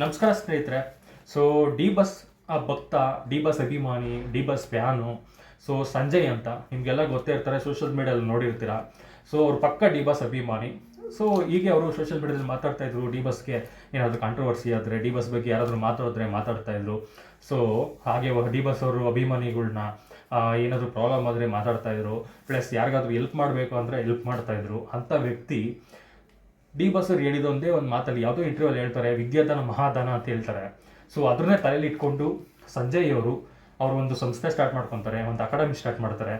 ನಮಸ್ಕಾರ ಸ್ನೇಹಿತರೆ. So D boss ಭಕ್ತ ಡಿ ಬಸ್ ಅಭಿಮಾನಿ D boss fan so Sanjay ಅಂತ ನಿಮಗೆಲ್ಲ ಗೊತ್ತೇ ಇರ್ತಾರೆ ಸೋಷಿಯಲ್ ಮೀಡಿಯಾದಲ್ಲಿ ನೋಡಿರ್ತೀರ. ಸೊ ಅವ್ರ ಪಕ್ಕ ಡಿ ಬಸ್ ಅಭಿಮಾನಿ. ಸೊ ಹೀಗೆ ಅವರು ಸೋಷಿಯಲ್ ಮೀಡಿಯಾದಲ್ಲಿ ಮಾತಾಡ್ತಾ ಇದ್ರು ಡಿ ಬಸ್ಗೆ ಏನಾದರೂ ಕಾಂಟ್ರವರ್ಸಿ ಆದರೆ ಡಿ ಬಸ್ ಬಗ್ಗೆ ಯಾರಾದರೂ ಮಾತಾಡಿದ್ರೆ ಮಾತಾಡ್ತಾ ಇದ್ರು. ಸೊ ಹಾಗೆ ಡಿ ಬಸ್ ಅವರು ಅಭಿಮಾನಿಗಳನ್ನ ಏನಾದರೂ ಪ್ರಾಬ್ಲಮ್ ಆದರೆ ಮಾತಾಡ್ತಾ ಇದ್ರು. ಪ್ಲಸ್ ಯಾರಿಗಾದ್ರೂ ಹೆಲ್ಪ್ ಮಾಡಬೇಕು ಅಂದರೆ ಹೆಲ್ಪ್ ಮಾಡ್ತಾ ಇದ್ರು. ಅಂಥ ವ್ಯಕ್ತಿ ಡಿ ಬಸ್ ಅವ್ರು ಹೇಳಿದ ಒಂದೇ ಒಂದು ಮಾತಲ್ಲಿ, ಯಾವುದೋ ಇಂಟರ್ವ್ಯೂ ಅಲ್ಲಿ ಹೇಳ್ತಾರೆ ವಿದ್ಯಾದಾನ ಮಹಾದಾನ ಅಂತ ಹೇಳ್ತಾರೆ. ಸೊ ಅದನ್ನೇ ತಲೆಯಲ್ಲಿ ಇಟ್ಕೊಂಡು ಸಂಜಯ್ ಅವರು ಅವರು ಒಂದು ಸಂಸ್ಥೆ ಸ್ಟಾರ್ಟ್ ಮಾಡ್ಕೊತಾರೆ, ಒಂದು ಅಕಾಡೆಮಿ ಸ್ಟಾರ್ಟ್ ಮಾಡ್ತಾರೆ.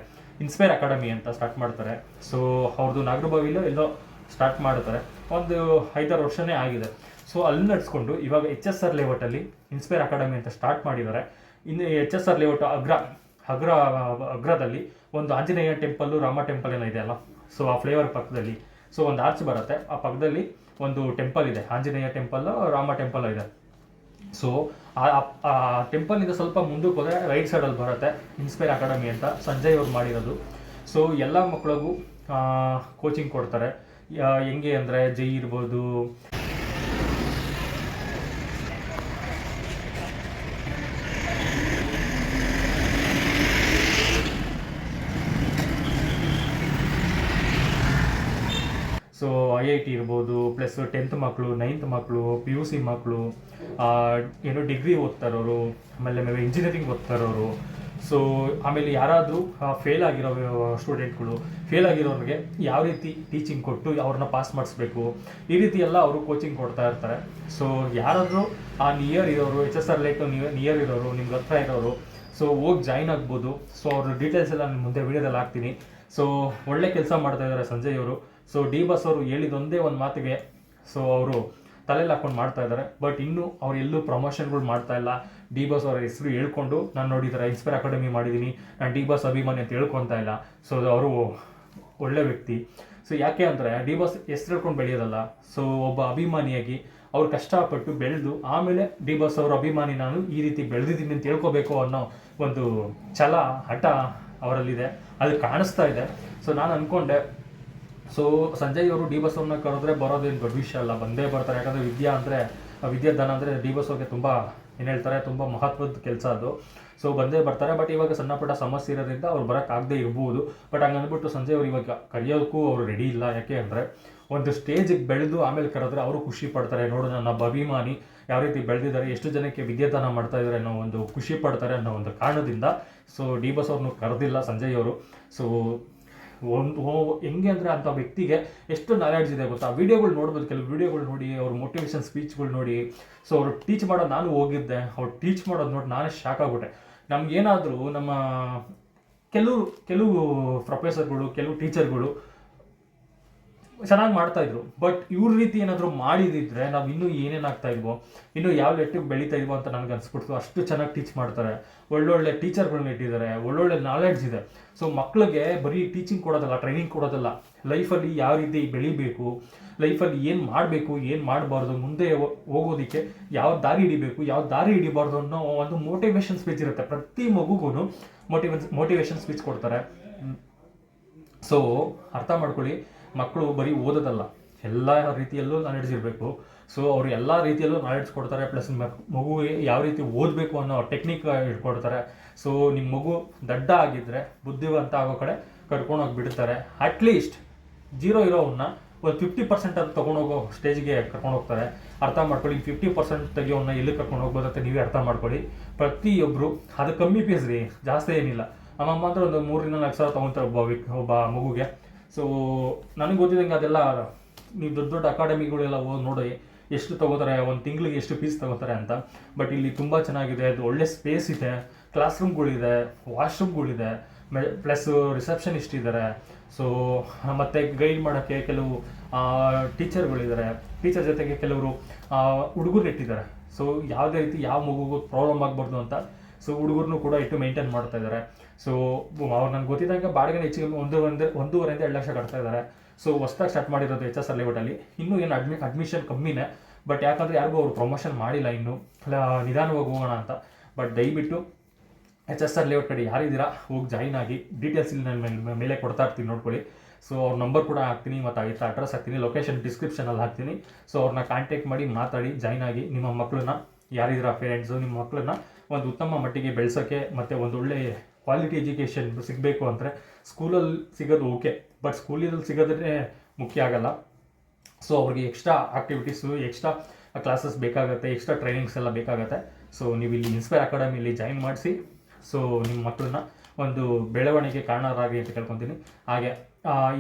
ಇನ್ಸ್ಪೈರ್ ಅಕಾಡೆಮಿ ಅಂತ ಸ್ಟಾರ್ಟ್ ಮಾಡ್ತಾರೆ. ಸೊ ಅವ್ರದ್ದು ನಾಗರಬಾವಿಲೋ ಎಲ್ಲೋ ಸ್ಟಾರ್ಟ್ ಮಾಡ್ತಾರೆ. ಒಂದು ಐದಾರು ವರ್ಷನೇ ಆಗಿದೆ. ಸೊ ಅಲ್ಲಿ ನಡೆಸ್ಕೊಂಡು ಇವಾಗ ಎಚ್ ಎಸ್ ಆರ್ ಲೇಔಟಲ್ಲಿ ಇನ್ಸ್ಪೈರ್ ಅಕಾಡೆಮಿ ಅಂತ ಸ್ಟಾರ್ಟ್ ಮಾಡಿದ್ದಾರೆ. ಇನ್ನು ಎಚ್ ಎಸ್ ಆರ್ ಲೇಔಟ್ ಅಗ್ರ ಅಗ್ರ, ಅಗ್ರದಲ್ಲಿ ಒಂದು ಆಂಜನೇಯ ಟೆಂಪಲ್ಲು ರಾಮ ಟೆಂಪಲ್ ಏನೋ ಇದೆ ಅಲ್ಲ? ಸೊ ಆ ಫ್ಲೇವರ್ ಪಕ್ಕದಲ್ಲಿ ಸೊ ಒಂದು ಆರ್ಚ್ ಬರುತ್ತೆ. ಆ ಪಕ್ಕದಲ್ಲಿ ಒಂದು ಟೆಂಪಲ್ ಇದೆ. ಆಂಜನೇಯ ಟೆಂಪಲ್ ರಾಮ ಟೆಂಪಲ್ ಇದೆ. ಸೊ ಆ ಟೆಂಪಲಿಂದ ಸ್ವಲ್ಪ ಮುಂದಕ್ಕೆ ಹೋದರೆ ರೈಟ್ ಸೈಡಲ್ಲಿ ಬರುತ್ತೆ. ಇನ್ಸ್ಪೈರ್ ಅಕಾಡೆಮಿ ಅಂತ ಸಂಜಯ್ ಅವ್ರು ಮಾಡಿರೋದು. ಸೊ ಎಲ್ಲ ಮಕ್ಕಳಿಗೂ ಕೋಚಿಂಗ್ ಕೊಡ್ತಾರೆ. ಹೆಂಗೆ ಅಂದರೆ ಜೈ ಇರ್ಬೋದು. ಸೊ ಐ ಐ ಟಿ ಇರ್ಬೋದು ಪ್ಲಸ್ ಟೆಂತ್ ಮಕ್ಕಳು ನೈನ್ತ್ ಮಕ್ಕಳು ಪಿ ಯು ಸಿ ಮಕ್ಕಳು ಏನೋ ಡಿಗ್ರಿ ಓದ್ತಾ ಇರೋರು ಆಮೇಲೆ ಇಂಜಿನಿಯರಿಂಗ್ ಓದ್ತಾ ಇರೋರು ಸೊ ಆಮೇಲೆ ಯಾರಾದರೂ ಫೇಲ್ ಆಗಿರೋ ಸ್ಟೂಡೆಂಟ್ಗಳು ಫೇಲ್ ಆಗಿರೋರಿಗೆ ಯಾವ ರೀತಿ ಟೀಚಿಂಗ್ ಕೊಟ್ಟು ಅವ್ರನ್ನ ಪಾಸ್ ಮಾಡಿಸ್ಬೇಕು, ಈ ರೀತಿ ಎಲ್ಲ ಅವರು ಕೋಚಿಂಗ್ ಕೊಡ್ತಾ ಇರ್ತಾರೆ. ಸೊ ಯಾರಾದರೂ, ಆ ನಿಯರ್ ಇರೋರು H S R layout near ಇರೋರು, ನಿಮ್ಗೆ ಹತ್ರ ಇರೋರು ಸೊ ಹೋಗಿ ಜಾಯ್ನ್ ಆಗ್ಬೋದು. ಸೊ ಅವ್ರ ಡೀಟೇಲ್ಸ್ ಎಲ್ಲ ನಾನು ಮುಂದೆ ವಿಡಿಯೋದಲ್ಲಿ ಹಾಕ್ತೀನಿ. ಸೊ ಒಳ್ಳೆ ಕೆಲಸ ಮಾಡ್ತಾ ಇದ್ದಾರೆ ಸಂಜಯ್ ಅವರು. ಸೊ ಡಿ ಬಸ್ ಅವರು ಹೇಳಿದೊಂದೇ ಒಂದು ಮಾತಿಗೆ ಸೊ ಅವರು ತಲೆಯಲ್ಲಿ ಹಾಕೊಂಡು ಮಾಡ್ತಾ ಇದ್ದಾರೆ. ಬಟ್ ಇನ್ನೂ ಅವ್ರು ಎಲ್ಲೂ ಪ್ರಮೋಷನ್ಗಳು ಮಾಡ್ತಾ ಇಲ್ಲ. ಡಿ ಬಸ್ ಅವರ ಹೆಸರು ಹೇಳ್ಕೊಂಡು, ನಾನು ನೋಡಿದ್ದಾರೆ ಇನ್ಸ್ಪೈರ್ ಅಕಾಡೆಮಿ ಮಾಡಿದ್ದೀನಿ ನಾನು ಡಿ ಬಸ್ ಅಭಿಮಾನಿ ಅಂತ ಹೇಳ್ಕೊತಾ ಇಲ್ಲ. ಸೊ ಅವರು ಒಳ್ಳೆ ವ್ಯಕ್ತಿ. ಸೊ ಯಾಕೆ ಅಂದರೆ ಡಿ ಬಸ್ ಹೆಸರು ಹೇಳ್ಕೊಂಡು ಬೆಳೆಯೋದಲ್ಲ. ಸೊ ಒಬ್ಬ ಅಭಿಮಾನಿಯಾಗಿ ಅವ್ರು ಕಷ್ಟಪಟ್ಟು ಬೆಳೆದು, ಆಮೇಲೆ ಡಿ ಬಸ್ ಅವ್ರ ಅಭಿಮಾನಿ ನಾನು ಈ ರೀತಿ ಬೆಳೆದಿದ್ದೀನಿ ಅಂತ ಹೇಳ್ಕೋಬೇಕು ಅನ್ನೋ ಒಂದು ಛಲ, ಹಠ ಅವರಲ್ಲಿದೆ. ಅದು ಕಾಣಿಸ್ತಾ ಇದೆ. ಸೊ ನಾನು ಅನ್ಕೊಂಡೆ ಸೊ ಸಂಜಯ್ ಅವರು ಡಿ ಬಸ್ ಅವ್ರನ್ನ ಕರೆದ್ರೆ ಬರೋದೇನು ದೊಡ್ಡ ವಿಷಯ ಅಲ್ಲ. ಬಂದೇ ಬರ್ತಾರೆ. ಯಾಕಂದರೆ ವಿದ್ಯಾ ಅಂದರೆ ವಿದ್ಯಾದಾನ ಅಂದರೆ ಡಿ ಬಸ್ ಅವ್ರಿಗೆ ತುಂಬ, ಏನು ಹೇಳ್ತಾರೆ, ತುಂಬ ಮಹತ್ವದ ಕೆಲಸ ಅದು. ಸೊ ಬಂದೇ ಬರ್ತಾರೆ. ಬಟ್ ಇವಾಗ ಸಣ್ಣ ಪುಟ್ಟ ಸಮಸ್ಯೆ ಇರೋದ್ರಿಂದ ಅವ್ರು ಬರೋಕ್ಕಾಗದೇ ಇರ್ಬೋದು. ಬಟ್ ಹಂಗೆ ಅಂದ್ಬಿಟ್ಟು ಸಂಜಯ್ ಅವ್ರು ಇವಾಗ ಕರೆಯೋದಕ್ಕೂ ಅವರು ರೆಡಿ ಇಲ್ಲ. ಯಾಕೆ ಅಂದರೆ, ಒಂದು ಸ್ಟೇಜಿಗೆ ಬೆಳೆದು ಆಮೇಲೆ ಕರೆದ್ರೆ ಅವರು ಖುಷಿ ಪಡ್ತಾರೆ. ನೋಡು ನನ್ನ ಅಭಿಮಾನಿ ಯಾವ ರೀತಿ ಬೆಳೆದಿದ್ದಾರೆ, ಎಷ್ಟು ಜನಕ್ಕೆ ವಿದ್ಯಾದಾನ ಮಾಡ್ತಾ ಇದ್ದಾರೆ ಅನ್ನೋ ಒಂದು ಖುಷಿ ಪಡ್ತಾರೆ ಅನ್ನೋ ಒಂದು ಕಾರಣದಿಂದ ಸೊ ಡಿ ಬಸ್ ಅವ್ರನ್ನೂ ಕರೆದಿಲ್ಲ ಸಂಜಯ್ ಅವರು. ಸೊ ಒಂದು ಹೆಂಗೆ ಅಂದರೆ ಅಂಥ ವ್ಯಕ್ತಿಗೆ ಎಷ್ಟು ನಾಲೆಡ್ಜ್ ಇದೆ ಗೊತ್ತಾ? ವೀಡಿಯೋಗಳು ನೋಡ್ಬೋದು, ಕೆಲವು ವಿಡಿಯೋಗಳು ನೋಡಿ, ಅವ್ರ ಮೋಟಿವೇಶನ್ ಸ್ಪೀಚ್ಗಳು ನೋಡಿ. ಸೊ ಅವರು ಟೀಚ್ ಮಾಡೋದು ನಾನು ಹೋಗಿದ್ದೆ. ಅವ್ರು ಟೀಚ್ ಮಾಡೋದು ನೋಡಿ ನಾನೇ ಶಾಕ್ ಆಗ್ಬಿಟ್ಟೆ. ನಮ್ಗೇನಾದರೂ ನಮ್ಮ ಕೆಲವು ಕೆಲವು ಪ್ರೊಫೆಸರ್ಗಳು ಕೆಲವು ಟೀಚರ್ಗಳು ಚೆನ್ನಾಗಿ ಮಾಡ್ತಾ ಇದ್ರು. ಬಟ್ ಇವ್ರ ರೀತಿ ಏನಾದರೂ ಮಾಡಿದಿದ್ರೆ ನಾವು ಇನ್ನೂ ಏನೇನಾಗ್ತಾ ಇದ್ವೋ, ಇನ್ನೂ ಯಾವ ಲೆಟ್ಟಿಗೆ ಬೆಳೀತಾ ಇದ್ವೋ ಅಂತ ನನಗೆ ಅನ್ಸ್ಬಿಡ್ತು. ಅಷ್ಟು ಚೆನ್ನಾಗಿ ಟೀಚ್ ಮಾಡ್ತಾರೆ. ಒಳ್ಳೊಳ್ಳೆ ಟೀಚರ್ಗಳನ್ನ ಇಟ್ಟಿದ್ದಾರೆ. ಒಳ್ಳೊಳ್ಳೆ ನಾಲೆಡ್ಜ್ ಇದೆ. ಸೊ ಮಕ್ಕಳಿಗೆ ಬರೀ ಟೀಚಿಂಗ್ ಕೊಡೋದಲ್ಲ ಟ್ರೈನಿಂಗ್ ಕೊಡೋದಲ್ಲ. ಲೈಫಲ್ಲಿ ಯಾವ ರೀತಿ ಬೆಳಿಬೇಕು ಲೈಫಲ್ಲಿ ಏನು ಮಾಡಬೇಕು, ಏನು ಮಾಡಬಾರ್ದು, ಮುಂದೆ ಹೋಗೋದಕ್ಕೆ ಯಾವ ದಾರಿ ಹಿಡಿಬೇಕು, ಯಾವ ದಾರಿ ಹಿಡಿಬಾರ್ದು ಅನ್ನೋ ಒಂದು ಮೋಟಿವೇಶನ್ ಸ್ಪೀಚ್ ಇರುತ್ತೆ. ಪ್ರತಿ ಮಗುಗೂ ಮೋಟಿವೇಶನ್ ಮೋಟಿವೇಶನ್ ಸ್ಪೀಚ್ ಕೊಡ್ತಾರೆ. ಸೊ ಅರ್ಥ ಮಾಡ್ಕೊಳ್ಳಿ. ಮಕ್ಕಳು ಬರೀ ಓದೋದಲ್ಲ. ಎಲ್ಲ ರೀತಿಯಲ್ಲೂ ನಾಲೆಡ್ಜ್ ಇರಬೇಕು ಸೊ ಅವರು ಎಲ್ಲ ರೀತಿಯಲ್ಲೂ ನಾಲೆಡ್ಜ್ ಕೊಡ್ತಾರೆ ಪ್ಲಸ್ ಮಗು ಯಾವ ರೀತಿ ಓದಬೇಕು ಅನ್ನೋ ಟೆಕ್ನಿಕ್ ಇಟ್ಕೊಡ್ತಾರೆ ಸೊ ನಿಮ್ಮ ಮಗು ದಡ್ಡ ಆಗಿದ್ದರೆ ಬುದ್ಧಿವಂತ ಆಗೋ ಕಡೆ ಕರ್ಕೊಂಡೋಗಿ ಬಿಡ್ತಾರೆ ಅಟ್ಲೀಸ್ಟ್ ಜೀರೋ ಇರೋವನ್ನ ಒಂದು ಫಿಫ್ಟಿ ಪರ್ಸೆಂಟ್ ಅದು ತೊಗೊಂಡೋಗೋ ಸ್ಟೇಜ್ಗೆ ಕರ್ಕೊಂಡು ಹೋಗ್ತಾರೆ. ಅರ್ಥ ಮಾಡ್ಕೊಳ್ಳಿ ಫಿಫ್ಟಿ ಪರ್ಸೆಂಟ್ ತೆಗಿಯೋನ್ನ ಎಲ್ಲಿ ಕರ್ಕೊಂಡು ಅಂತ ನೀವೇ ಅರ್ಥ ಮಾಡ್ಕೊಳ್ಳಿ. ಪ್ರತಿಯೊಬ್ಬರು ಅದು ಕಮ್ಮಿ ಫೀಸ್ ರೀ, ಜಾಸ್ತಿ ಏನಿಲ್ಲ. ನಮ್ಮಮ್ಮ ಅಂದ್ರೆ ಒಂದು ಮೂರರಿಂದ ನಾಲ್ಕು ಸಾವಿರ ತೊಗೊತಾರೆ ಒಬ್ಬ ಒಬ್ಬ ಮಗುಗೆ. ಸೊ ನನಗೆ ಗೊತ್ತಿದ್ದಂಗೆ ಅದೆಲ್ಲ ನೀವು ದೊಡ್ಡ ದೊಡ್ಡ ಅಕಾಡೆಮಿಗಳೆಲ್ಲ ಹೋಗಿ ನೋಡಿ ಎಷ್ಟು ತಗೋತಾರೆ, ಒಂದು ತಿಂಗಳಿಗೆ ಎಷ್ಟು ಫೀಸ್ ತಗೋತಾರೆ ಅಂತ. ಬಟ್ ಇಲ್ಲಿ ತುಂಬ ಚೆನ್ನಾಗಿದೆ, ಅದು ಒಳ್ಳೆ ಸ್ಪೇಸ್ ಇದೆ ಕ್ಲಾಸ್ ರೂಮ್ಗಳಿದೆ ವಾಶ್ರೂಮ್ಗಳಿದೆ ಪ್ಲಸ್ ರಿಸೆಪ್ಷನಿಸ್ಟ್ ಇದ್ದಾರೆ ಸೊ ಮತ್ತು ಗೈಡ್ ಮಾಡೋಕ್ಕೆ ಕೆಲವು ಟೀಚರ್ಗಳಿದ್ದಾರೆ ಟೀಚರ್ ಜೊತೆಗೆ ಕೆಲವರು ಹುಡುಗರು ಇಟ್ಟಿದ್ದಾರೆ ಸೊ ಯಾವುದೇ ರೀತಿ ಯಾವ ಮಗುಗೂ ಪ್ರಾಬ್ಲಮ್ ಆಗಬಾರ್ದು ಅಂತ ಸೊ ಹುಡುಗರನ್ನು ಕೂಡ ಇಟ್ಟು ಮೇಂಟೈನ್ ಮಾಡ್ತಾ ಇದ್ದಾರೆ ಸೊ ಅವ್ರು ನನಗೆ ಗೊತ್ತಿದ್ದಂಗೆ ಬಾಡಿಗೆ ಹೆಚ್ಚಿಗೆ ಒಂದು ಒಂದು, ಒಂದೂವರೆಯಿಂದ ಎರಡು ಲಕ್ಷ ಕಟ್ತಾ ಇದ್ದಾರೆ ಸೊ ಹೊಸ್ದಾಗಿ ಸ್ಟಾರ್ಟ್ ಮಾಡಿರೋದು ಎಚ್ ಎಸ್ ಅಲ್ಲಿ. ಇನ್ನೂ ಏನು ಅಡ್ಮಿ ಅಡ್ಮಿಷನ್ ಕಮ್ಮಿನೇ ಬಟ್ ಯಾಕಂದರೆ ಯಾರಿಗೂ ಅವರು ಪ್ರಮೋಷನ್ ಮಾಡಿಲ್ಲ ಇನ್ನು. ನಿಧಾನವಾಗಿ ಹೋಗೋಣ ಅಂತ. ಬಟ್ ದಯವಿಟ್ಟು ಎಚ್ ಎಸ್ ಆರ್ ಲೇಔಟ್ ಕಡೆ ಯಾರಿದ್ದೀರಾ ಹೋಗಿ ಜಾಯಿನ್ ಆಗಿ ಡೀಟೇಲ್ಸ್ ಇಲ್ಲಿ ನನ್ನ ಮೇಲೆ- ಕೊಡ್ತಾ ಇರ್ತೀನಿ ನೋಡ್ಕೊಳ್ಳಿ. ಸೊ ಅವ್ರ ನಂಬರ್ ಕೂಡ ಹಾಕ್ತೀನಿ, ಮತ್ತು ಆಯ್ತು ಅಡ್ರೆಸ್ ಹಾಕ್ತೀನಿ ಲೊಕೇಶನ್ ಡಿಸ್ಕ್ರಿಪ್ಷನಲ್ಲಿ ಹಾಕ್ತೀನಿ. ಸೊ ಅವ್ರನ್ನ ಕಾಂಟ್ಯಾಕ್ಟ್ ಮಾಡಿ ಮಾತಾಡಿ ಜಾಯ್ನ್ ಆಗಿ ನಿಮ್ಮ ಮಕ್ಕಳನ್ನ ಯಾರಿದ್ದೀರಾ ಪೇರೆಂಟ್ಸು ನಿಮ್ಮ ಮಕ್ಕಳನ್ನ ಒಂದು ಉತ್ತಮ ಮಟ್ಟಿಗೆ ಬೆಳೆಸೋಕ್ಕೆ ಮತ್ತು ಒಂದು ಒಳ್ಳೆ ಕ್ವಾಲಿಟಿ ಎಜುಕೇಷನ್ ಸಿಗಬೇಕು ಅಂದರೆ ಸ್ಕೂಲಲ್ಲಿ ಸಿಗೋದು ಓಕೆ ಬಟ್ ಸ್ಕೂಲಲ್ಲಿ ಸಿಗೋದ್ರೆ ಮುಖ್ಯ ಆಗಲ್ಲ. ಸೊ ಅವ್ರಿಗೆ ಎಕ್ಸ್ಟ್ರಾ ಆಕ್ಟಿವಿಟೀಸು ಎಕ್ಸ್ಟ್ರಾ ಕ್ಲಾಸಸ್ ಬೇಕಾಗುತ್ತೆ ಎಕ್ಸ್ಟ್ರಾ ಟ್ರೈನಿಂಗ್ಸ್ ಎಲ್ಲ ಬೇಕಾಗುತ್ತೆ. ಸೊ ನೀವು ಇಲ್ಲಿ ಇನ್ಸ್ಪೈರ್ ಅಕಾಡೆಮಿಲಿ ಜಾಯಿನ್ ಮಾಡಿಸಿ. ಸೊ ನಿಮ್ಮ ಮಕ್ಕಳನ್ನ ಒಂದು ಬೆಳವಣಿಗೆ ಕಾರಣರಾಗಿ ಅಂತ ಕೇಳ್ಕೊತೀನಿ. ಹಾಗೆ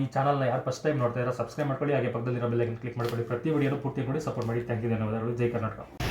ಈ ಚಾನಲ್ನ ಯಾರು ಫಸ್ಟ್ ಟೈಮ್ ನೋಡ್ತಾ ಇರೋ ಸಬ್ಸ್ಕ್ರೈಬ್ ಮಾಡ್ಕೊಳ್ಳಿ. ಹಾಗೆ ಪಕ್ಕದಲ್ಲಿರೋ ಬೆಲ್ಲೈಕನ್ ಕ್ಲಿಕ್ ಮಾಡ್ಕೊಳ್ಳಿ. ಪ್ರತಿ ವಿಡಿಯೋನು ಪೂರ್ತಿ ನೋಡಿ ಸಪೋರ್ಟ್ ಮಾಡಿ. ಥ್ಯಾಂಕ್ ಯು ಧನ್ಯವಾದಗಳು. ಜೈ ಕರ್ನಾಟಕ.